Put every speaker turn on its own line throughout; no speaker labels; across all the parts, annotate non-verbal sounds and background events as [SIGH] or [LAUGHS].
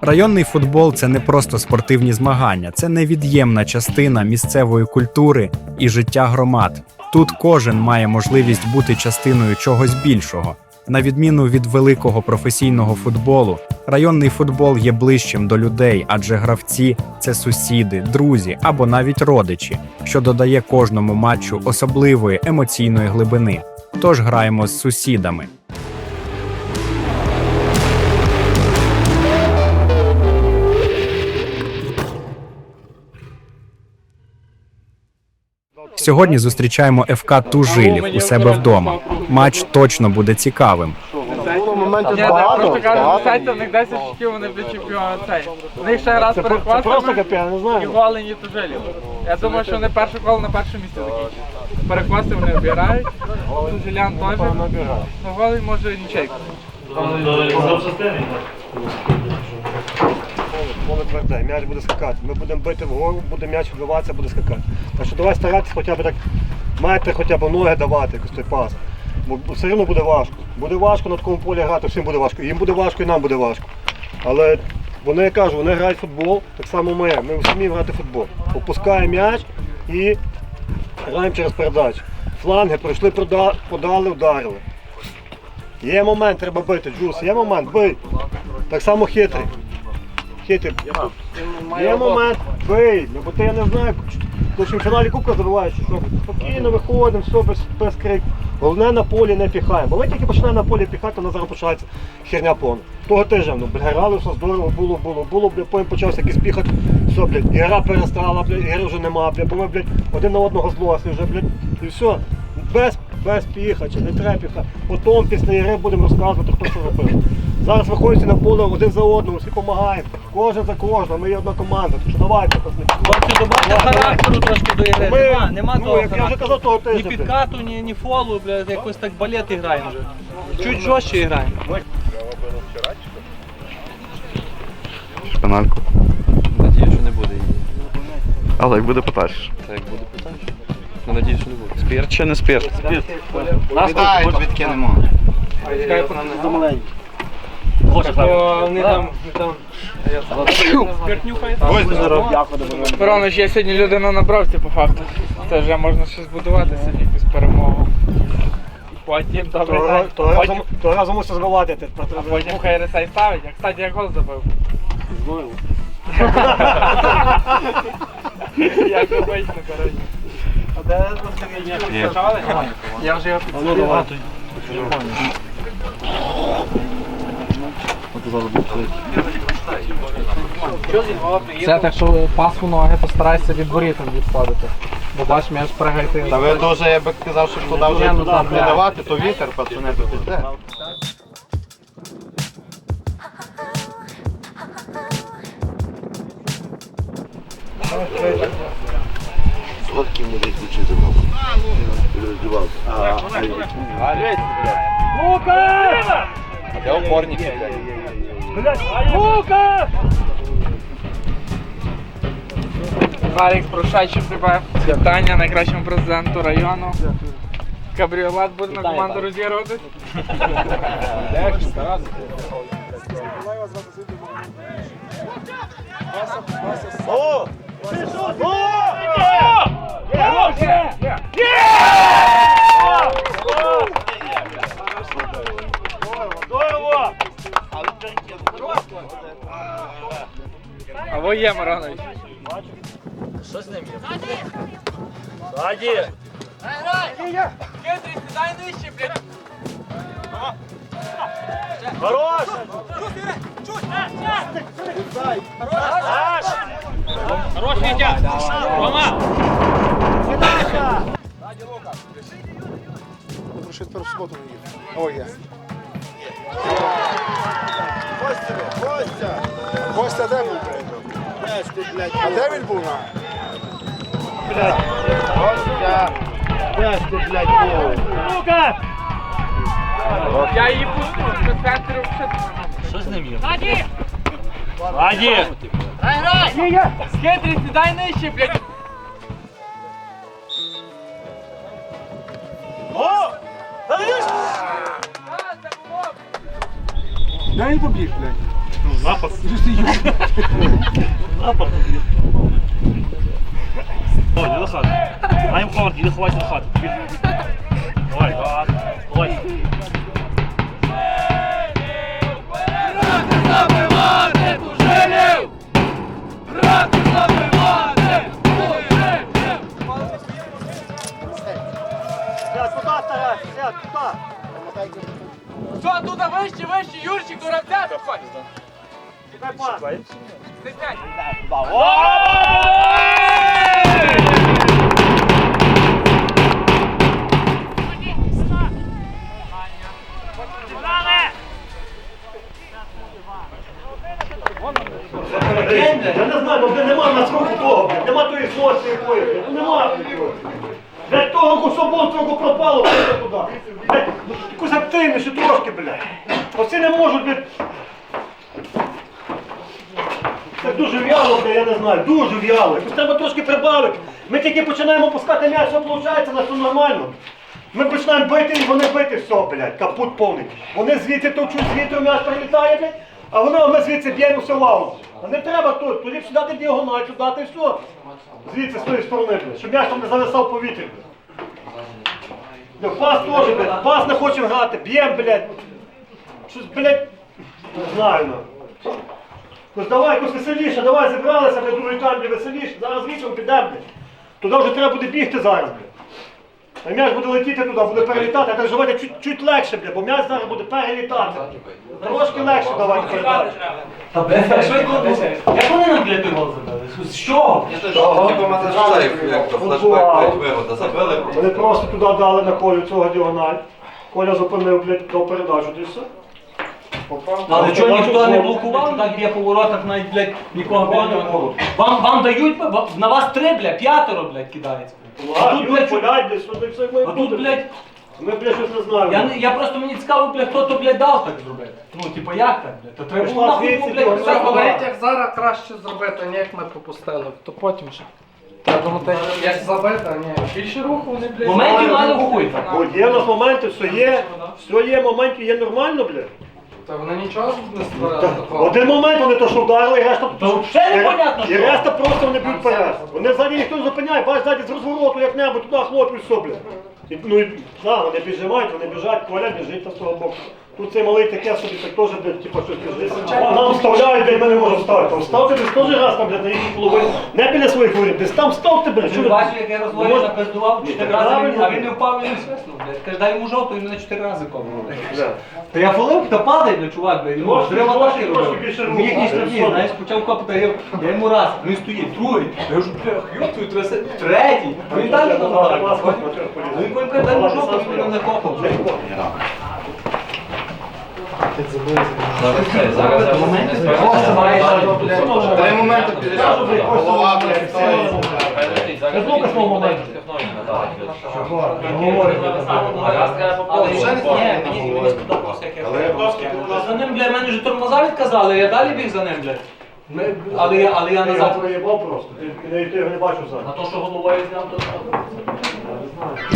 Районний футбол це не просто спортивні змагання, це невід'ємна частина місцевої культури і життя громад. Тут кожен має можливість бути частиною чогось більшого. На відміну від великого професійного футболу, районний футбол є ближчим до людей, адже гравці це сусіди, друзі або навіть родичі, що додає кожному матчу особливої емоційної глибини. Тож граємо з сусідами. Сьогодні зустрічаємо ФК Тужилів у себе вдома. Матч точно буде цікавим.
Моментів багато.
просто кажуть,
багато.
сядьте, в них 10 очків, вони будуть чемпіони цей. В них ще раз
Це, про- це просто
перехвастами
капець, я не
і тужилів. Я думаю, що вони перше коло на першому місці закінчать. Перехвасти вони обирають, тужилян теж. Ну, голень може нічейку.
Поле тверде, м'яч буде скакати. Ми будемо бити вгору, буде м'яч вбиватися, буде скакати. Так що давай старатися хоча б так, маєте хоча б ноги давати, якось той пас. Бо все одно буде важко. Буде важко на такому полі грати, всім буде важко. Їм буде важко і нам буде важко. Але вони, я кажу, вони грають футбол, так само ми. Ми вміємо грати футбол. Опускаємо м'яч і граємо через передачу. Фланги пройшли, подали, вдарили. Є момент, треба бити, Джус, є момент, бий. Так само хитрий. Хитрий. Є момент, бий. Ну, бо ти я не знаю, ти ж в фіналі кубка забуваєш, що спокійно виходимо, все без, без крик. Головне на полі не піхаємо. Бо ми тільки починаємо на полі піхати, то на зараз починається херня повна. Того тижня, ну, бля, грали, все здорово, було, було, було, бля, потім почався якийсь піхать, все, блядь, і гра перестала, блядь, ігри вже нема, бля, бо ми, блядь, один на одного злосли вже, блядь, і все. Без, без піхача, не треба піхати. Потім після ігри будемо розказувати, хто що робив. Зараз виходите на поле один за одного, всі допомагаємо. Кожен за кожного, ми є одна команда. Так що давайте.
Хлопці, добавте характеру трошки до ігри.
Ми-
Нема, нема
ну,
того
як я вже
характеру.
казав, того
Ні
тижня.
підкату, ні, ні фолу, блядь, якось так балет граємо вже. Чуть жорстче граємо.
Шпинальку.
Надію, що не буде її.
Але як буде потащиш.
Та як буде питання? Ну, надію, що не буде. Спірт?
Чи не спірт? відкинемо.
Вони там, там. Пороноч, я сьогодні людина набрався по факту. Це вже можна щось будувати сьогодні, якусь перемогу. Потім добре.
Того разу мусив
а потім хай ресей ставить. Я, кстати, як гол забив.
Знову. [LAUGHS]
Як обично, коротше. А де Скачали? Я вже його підсилив. Все, так що пас у ноги, постарайся від ворітом відходити. Бо бач, м'яч пригайте.
Та ви дуже, я би казав, щоб туди вже
ну
не давати, то вітер, пацани, то піде.
Сладкий мудрец лучше забрал. Раздевался. А,
А де опорники?
Гарік Прошайчик тебе. Вітання найкращому президенту району. Кабріолет буде на команду розігрувати. А во є, Миронович. Кедрі, сідай нижче, блядь. Хорош, Вітя! Рома!
Прошить першу суботу не їде. О, є. Костя, Костя! Костя де був, блядь? А де він був?
Я її пусту, без центру.
Що з ним є?
Скедрі, сідай нижче, блядь.
Де він побіг, блядь? До хати. Давай, давай. Туди.
Все, туди вище, вище, Юрчик, до равця підходь.
Дай пас.
Степять.
Я ну де нема на руху того, нема тої злості якої, нема такого. Того кусобонству пропало, блядь, туди. Блядь, ну, якусь активніше трошки, блядь. Оці не можуть, блядь. Це дуже в'яло, я не знаю, дуже в'яло. Якось треба трошки прибавити. Ми тільки починаємо пускати м'яч, все виходить, на все нормально. Ми починаємо бити, і вони бити, все, блядь, капут повний. Вони звідти товчуть, звідти м'яч прилітає, блядь, а вони, а ми звідси б'ємо все в аут. А не треба тут, тоді сюди дати діагональ, сюди дати все. Звідси з тої сторони, блядь, щоб м'яч там не зависав в повітрі, блядь. Пас теж, блядь, пас не хочемо грати, б'ємо, блядь. Щось, блядь, не знаю, ну. Ну давай якось веселіше, давай зібралися, блядь, другий тайм, веселіше, зараз вічом підемо, блядь. Туди вже треба буде бігти зараз, блядь. А м'яч буде летіти туди, буде перелітати, а так давайте чуть, чуть легше, блядь, бо м'яч зараз буде перелітати. Трошки легше давайте передати.
Та швидко. Як вони нам блядь той гол забили? З чого?
Типу ж як то флешбек блядь, вигода забили.
Вони просто туди дали на колю цього діагональ. Коля зупинив, блядь, до передачу, і все.
Але чого ніхто не блокував, так б'є по воротах навіть, блядь, нікого не було. Вам, вам дають, ва- на вас три, блядь, п'ятеро, блядь, кидається. А тут, блядь,
блядь, десь,
а тут, блядь,
Ми, блядь, щось не знаємо.
я, не- я просто мені цікаво, блядь, хто то, блядь, дав так зробити. Ну, типа, як так, блядь? То треба було нахуй,
звідси, діагональ.
писати
Говорить, як зараз краще зробити, не як ми пропустили, то потім ще. Треба думати, як забити, а ні. Більше руху вони, блядь.
Моментів мало хуй.
Бо є у нас моменти, все є, все є, моментів є нормально, блядь.
Та вони нічого не створили такого.
Один момент вони то, що вдарили, і решта...
То взагалі
і-
непонятно,
І
що.
решта просто вони б'ють вперед. Вони ззаді ніхто не зупиняє, бач, ззаді з розвороту як-небудь туди хлопці все, блядь. Ну і, да, вони біжимають, вони біжать, Коля біжить на свого боку. Тут цей малий таке собі, так теж, блядь, типу, щось. Нам вставляють, блядь, ми не можемо вставити. Там Вставте десь теж раз там, блядь, на їхній половині. Не біля своїх воріт, десь там вставте, блядь.
Ти
ви-
бачив, як я розводив,
Може-
напиздував чотири
так
рази,
правильно,
а він не впав і не свиснув, блядь. Каже, дай йому жовту, і мене чотири рази ковнув.
Да.
Та я фолив, та падай, бля, чувак, бля, ну,
Трошки,
треба
трошки,
так
трошки більше
штрафні, знаєш, почав копати, я, я йому раз, він стоїть, другий, я вже, бля, йоп, твою трясе, третій, а він далі там Ну, Він каже, дай йому жовту, він мене не копав. бля.
Три моменти підряд. Голова, блядь, все.
Безлука свого моменту. Але
Вже не
ні,
знаю.
мені мені сподобалося, як я
Але
робив. За ним, бля, мене вже тормоза відказали, я далі біг за ним, бля. Але я, але я
Я його
назад.
проїбав просто, ти, ти, ти його не бачив зараз.
А то, що головою зняв, то
Тяни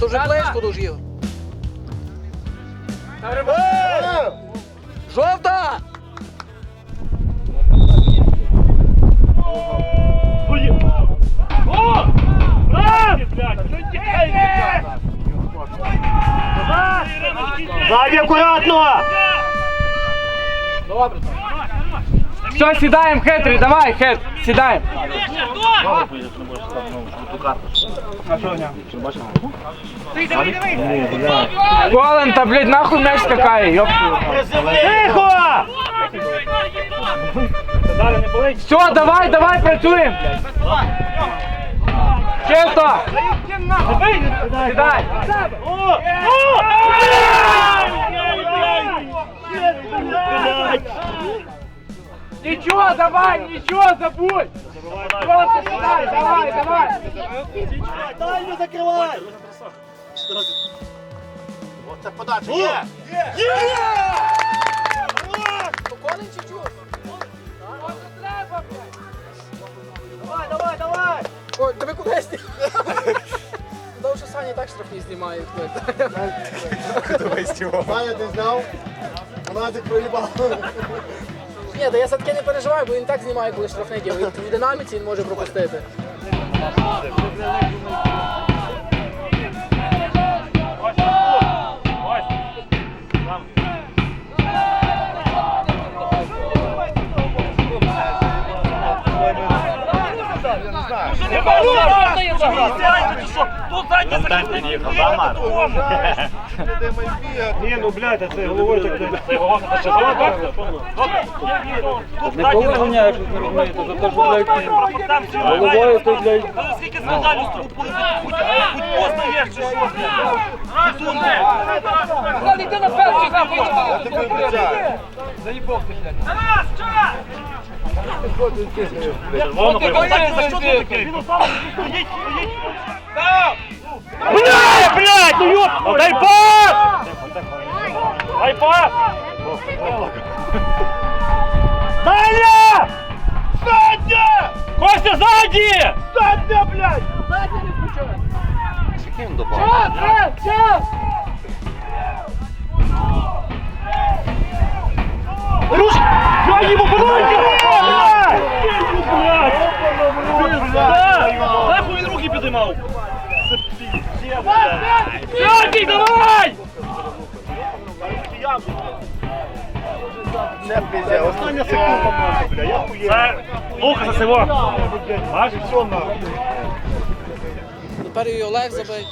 То вже близько дуже його. Жовта!
Ззаді акуратно!
Добре. Все, сідаємо, хитрий, давай, хит, сідаємо. Колен, та, блядь, нахуй м'яч скакає, йоп.
Тихо!
Все, давай, давай, працюємо. Чисто. Сідай. Нічого, давай, нічого, забудь. Просто сідай, давай, давай.
Дай не закривай!
Оце подача є!
Давай, давай, давай!
Ой, тебе кудись? Тому що Саня так штрафні знімає.
Саня, ти знав? Монатик проїбав.
Ні, та я все-таки не переживаю, бо він так знімає, коли штрафний діє. Він в динаміці він може пропустити.
Ні, ну блядь, а це головою так не...
Не положення, як ви розумієте, за те, що блядь, головою то блядь. Йди на перший захід! Заїбав ти, блядь. Червоно, за що ти такий?
Бля, блядь, ну ёб! Дай пас! Дай пас! Саня! Саня! Костя, сзади! Саня, блядь! Руш! Я ему подойди! Нахуй він руки підіймав! Сьогодні, давай!
Остання секунда, може, бля, я хуєю.
Це Лука за село.
Бачиш, що нахуй.
Тепер і Олег забить.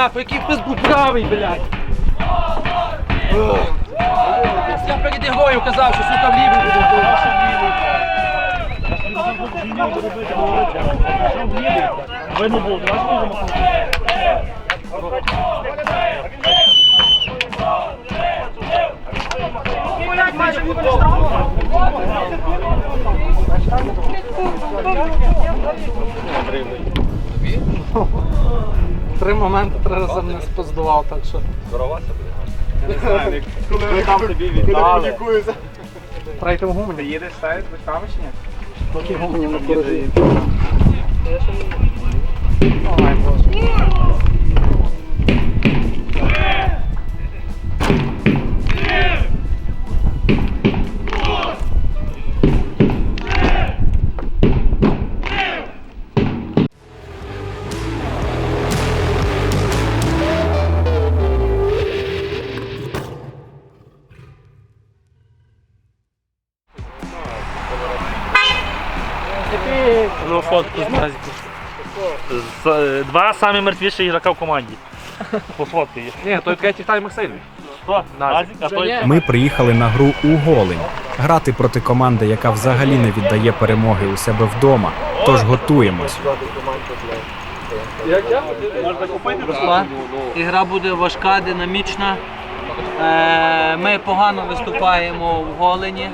Нахуй,
який пизду правий, блядь. Я перед ігрою казав, що сука в лівий буде.
Видно було, давай
Три моменти три рази не споздував, так що. [LAUGHS]
Коли там тобі віддали.
гумені. Ти Їдеш ставити там чи ні? Поки гумені не порожі. Ой, боже.
Ну, фотку з Назіку. З- е, Два самі мертвіші ігрока в команді. По фотки є.
Ні, той третій тайм сильний.
Хто? Назік, а той...
Ми приїхали на гру у Голень. Грати проти команди, яка взагалі не віддає перемоги у себе вдома. Тож готуємось.
Ігра буде важка, динамічна. Е, Ми погано виступаємо в Голені.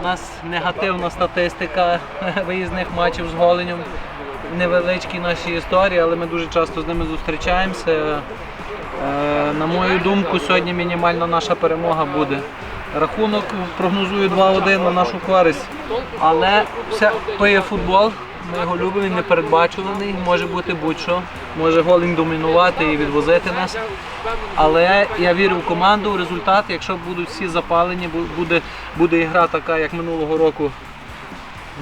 У нас негативна статистика [LAUGHS] виїзних матчів з Голенем. Невеличкі наші історії, але ми дуже часто з ними зустрічаємося. Е, На мою думку, сьогодні мінімальна наша перемога буде. Рахунок прогнозую 2-1 на нашу користь. Але все, то є футбол, ми його любимо, він непередбачуваний, може бути будь-що. Може голень домінувати і відвозити нас. Але я вірю в команду, в результат, якщо будуть всі запалені, буде, буде ігра така, як минулого року.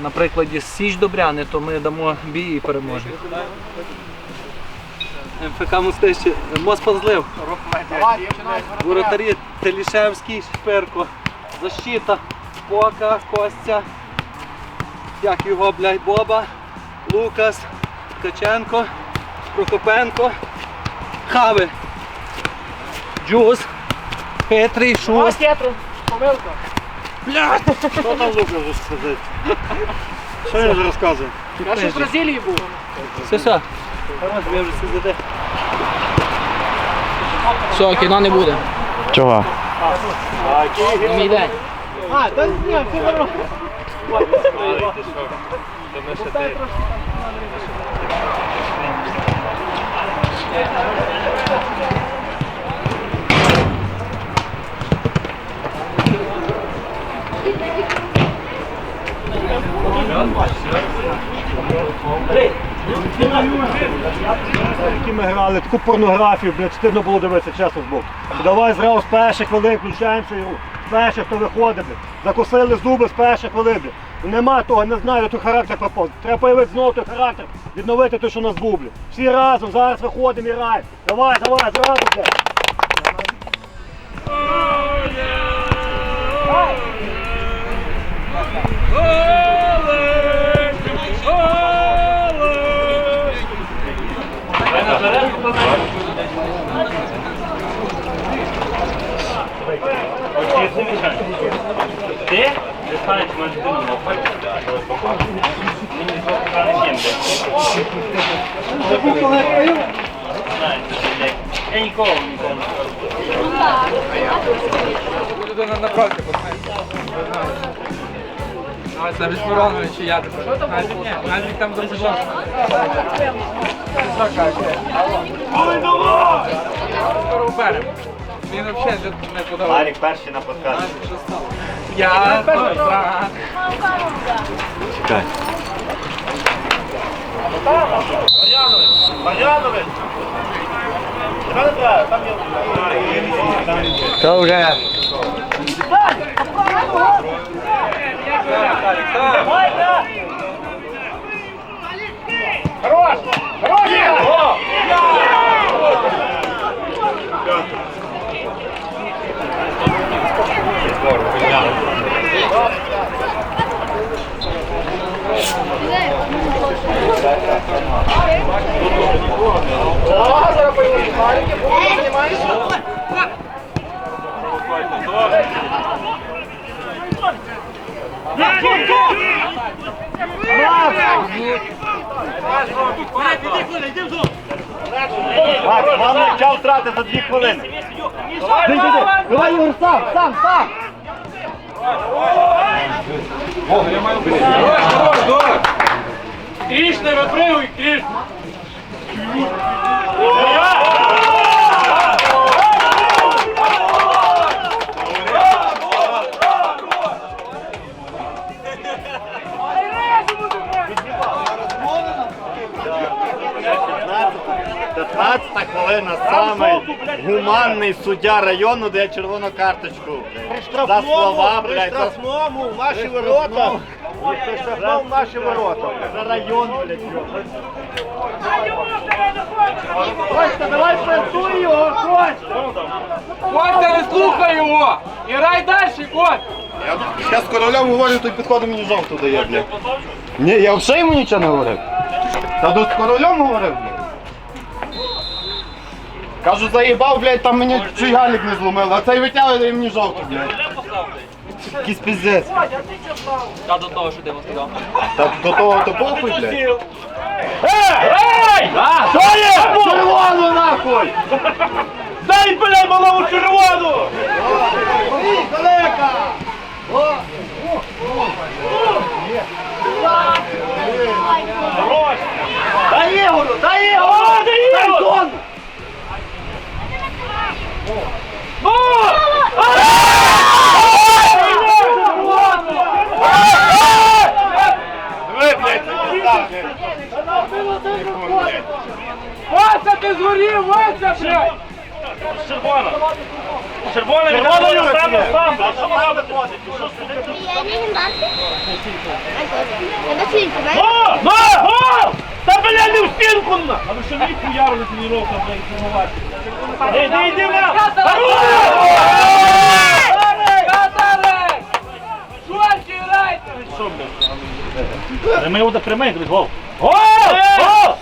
На прикладі Січ Добряни, то ми дамо бій і переможемо. МФК Мостище, Моспан злив. Воротарі Телішевський, Шперко, Защита, Пока, Костя, як його, блядь, Боба, Лукас, Ткаченко, Прокопенко, Хави, Джуз, Петрий, Шус.
Що там Лука вже сказати? Що він вже розказує?
Я ще в Бразилії був.
Все, все.
Все, кіно не буде.
Чого?
Мій день.
Які ми грали, таку порнографію, блядь, стидно було дивитися, чесно збоку. Давай зразу з перших хвилин включаємося і з перших, хто виходить. Закусили зуби з перших хвилин. Нема того, не знаю, той характер пропав. Треба появити знову той характер, відновити те, що у нас був. Всі разом, зараз виходимо і рай. Давай, давай, зразу, блядь.
Ти?
Миронович і я тепер. Навіть, там. Скоро уберемо. Він взагалі не подавав.
Марік перший на подкасті.
Я так.
Мар'янович! Треба, там є.
шарики будут, понимаешь?
Макс, вам не час втрати за дві хвилини. Ти, ти, ти. Давай, Ігор, сам, сам, сам.
О, я маю бути.
Давай, давай, давай. Крішне, випривуй, Крішне. 15 хвилина саме гуманний суддя району дає червону карточку. За слова, блядь.
ваші ворота.
При штрафному в ваші ворота. За район, блядь.
Костя, давай працюй його, Костя!
Костя, не слухай його! І рай далі, Костя!
Я з королем говорю, той підходу мені жовту дає, блядь. Ні, я взагалі йому нічого не говорив. Та тут з королем говорив, блядь. Кажу, заїбав, блядь, там мені чий галік не зломило, а цей витягує дає мені жовту, блядь. Якийсь піздець.
Та до того, що ти сказав.
Та до того то похуй, блядь.
Що є?
Червону нахуй!
Дай, блядь, малому червону! Далека!
Дай Ігору, дай Ігору!
О, дай Ігору!
Ви, блядь, це пізда, блядь.
Вася, ти згорів, Вася, блядь!
Червона! Червона відходить сам
чи ні?
сам! О! Ну! О! Та бля, не в стінку! на! А ви що не хуярили тренування, блядь, тренувати? Іди, іди, на!
Катарек! Шорті, грайте!
Що, блядь? Прямий удар, прямий, блядь, гол! Гол! Гол!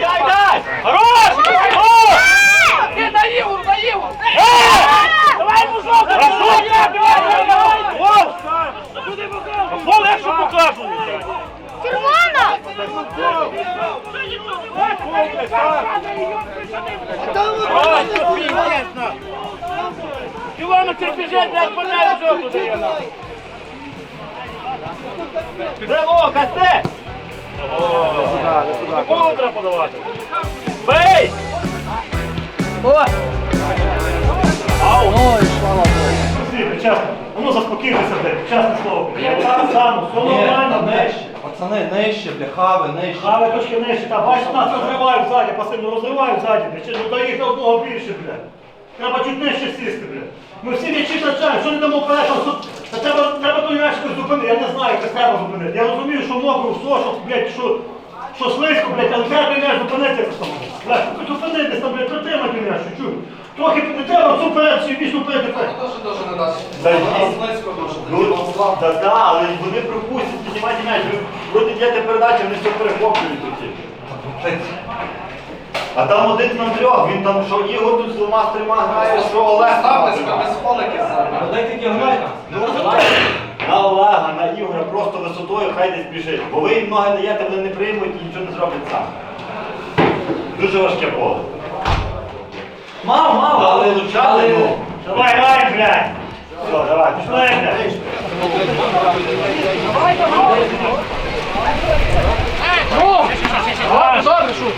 Дай, дай! Хорош! О!
Ти дай Ігор, дай Ігор!
Давай йому жовту! Давай, давай, давай! Гол! Гол легше показує!
Червона!
Івано, це біжить, блядь, панель жовту дає нам! Браво, касте! Кого треба подавати? Бей!
Слухайте, чесно, а ну заспокійтеся, блядь, чесне слово. Я все нормально, блядь.
Пацани, нижче, бляхави, нижче.
Праве точки нижче, та бачиш, нас розривають ззаді, пасивно розривають ззаді, блядь, чи ну до їх одного більше, блядь. Треба чуть нижче сісти, блядь. Ми всі м'ячі втрачаємо, що не дамо що тут- та треба, треба той м'яч зупинити, я не знаю, як це треба зупинити. Я розумію, що мокро, все, що, блядь, що, що слизько, блядь, але треба м'яч зупинити. Блядь, зупинитись там, блядь, притримати м'яч, чуть-чуть. Трохи не треба всю всю вічно вперед, вперед.
Дуже дуже не дасть.
Дай
Слизько дуже.
Ну, та але вони пропустять, піднімайте м'яч. Вроді йдете передачі, вони все перехоплюють тут. А там один на трьох, він там, що Ігор тут з двома з трьома грає, що Олег.
Ставте
там.
себе без холики зараз.
Ну, на Олега, на Ігоря просто висотою хай десь біжить. Бо ви їм ноги даєте, вони не приймуть і нічого не зроблять сам. Дуже важке поле.
Мав, мав,
Але влучали, ну.
Давай, грай, блядь. Все, давай, пішли, блядь.
Добре, шут!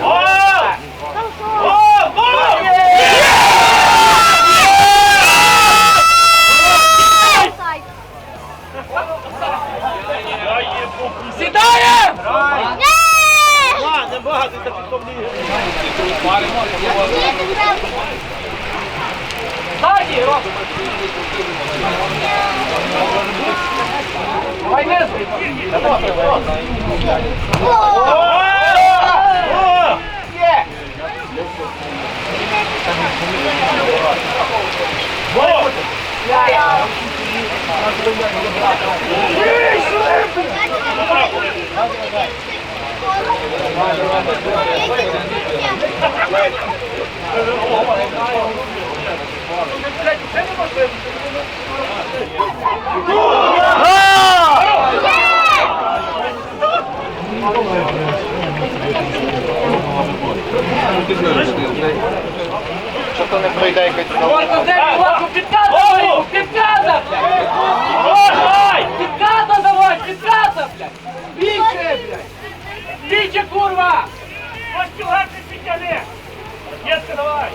Гол! Гол! Гол!
Сідає!
А, багато, та потім не
Роб! Давай низки!
О! Гол!
Можна землю лапу підката, Ігор, підката, блядь!
Давай!
Підката давай, підката, блядь! Більше, блядь! Більше, курва!
Ось цюгарки підтягни! Єска, давай!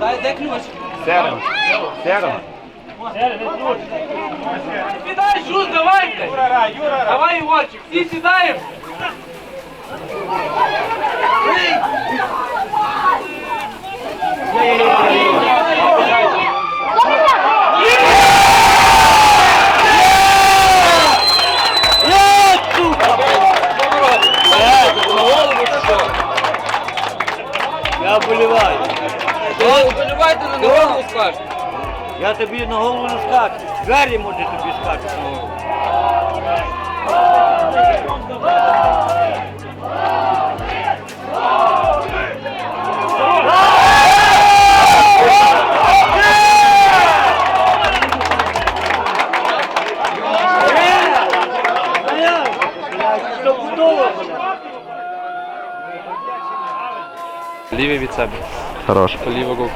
Дай, де ключ?
Сером. Сером.
Сідай, шут, давай,
Юра!
Давай, Ігорчик, всі сідаємо!
Я вболіваю.
Вболівайте на голову скажете.
Я тобі на голову не скачу. Двері може тобі скачуть.
Лівий від себе. Хорош. Руку.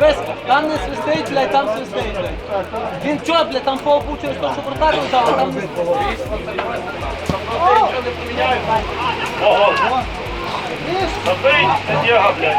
Весь, там не свистить, блядь, там свистить, блядь. Він чо, блядь, там фол був що вратар лежав, а там не
Ого. Забий, це Діга, блядь.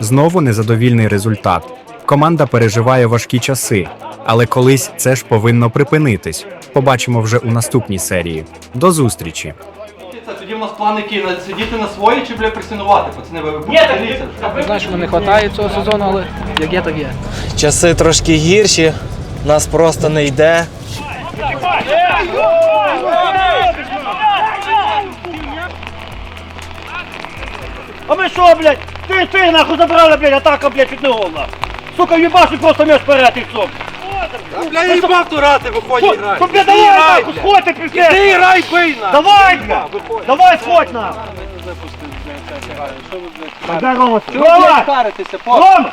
Знову незадовільний результат. Команда переживає важкі часи, але колись це ж повинно припинитись. Побачимо вже у наступній серії. До зустрічі!
Тоді в нас план який, сидіти на свої чи, бля, пресинувати? Пацани, ви подивіться.
Знаєш, що не вистачає цього сезону, але як є, так є.
Часи трошки гірші, нас просто не йде.
А ми що, блядь? Ти, ти, нахуй забрали, блядь, атака, блядь, чуть не гол, нахуй. Сука, їбашить просто м'яч вперед, і все.
Бля, я їбав ту рати, виходь грай.
Ну, бля, давай, нахуй, сходь ти, півке.
Ти грай, бий, на.
Давай, бля, Давай, сходь, нахуй. Рома,
Чого, блядь,
Рома,
каритися, по?
Рома,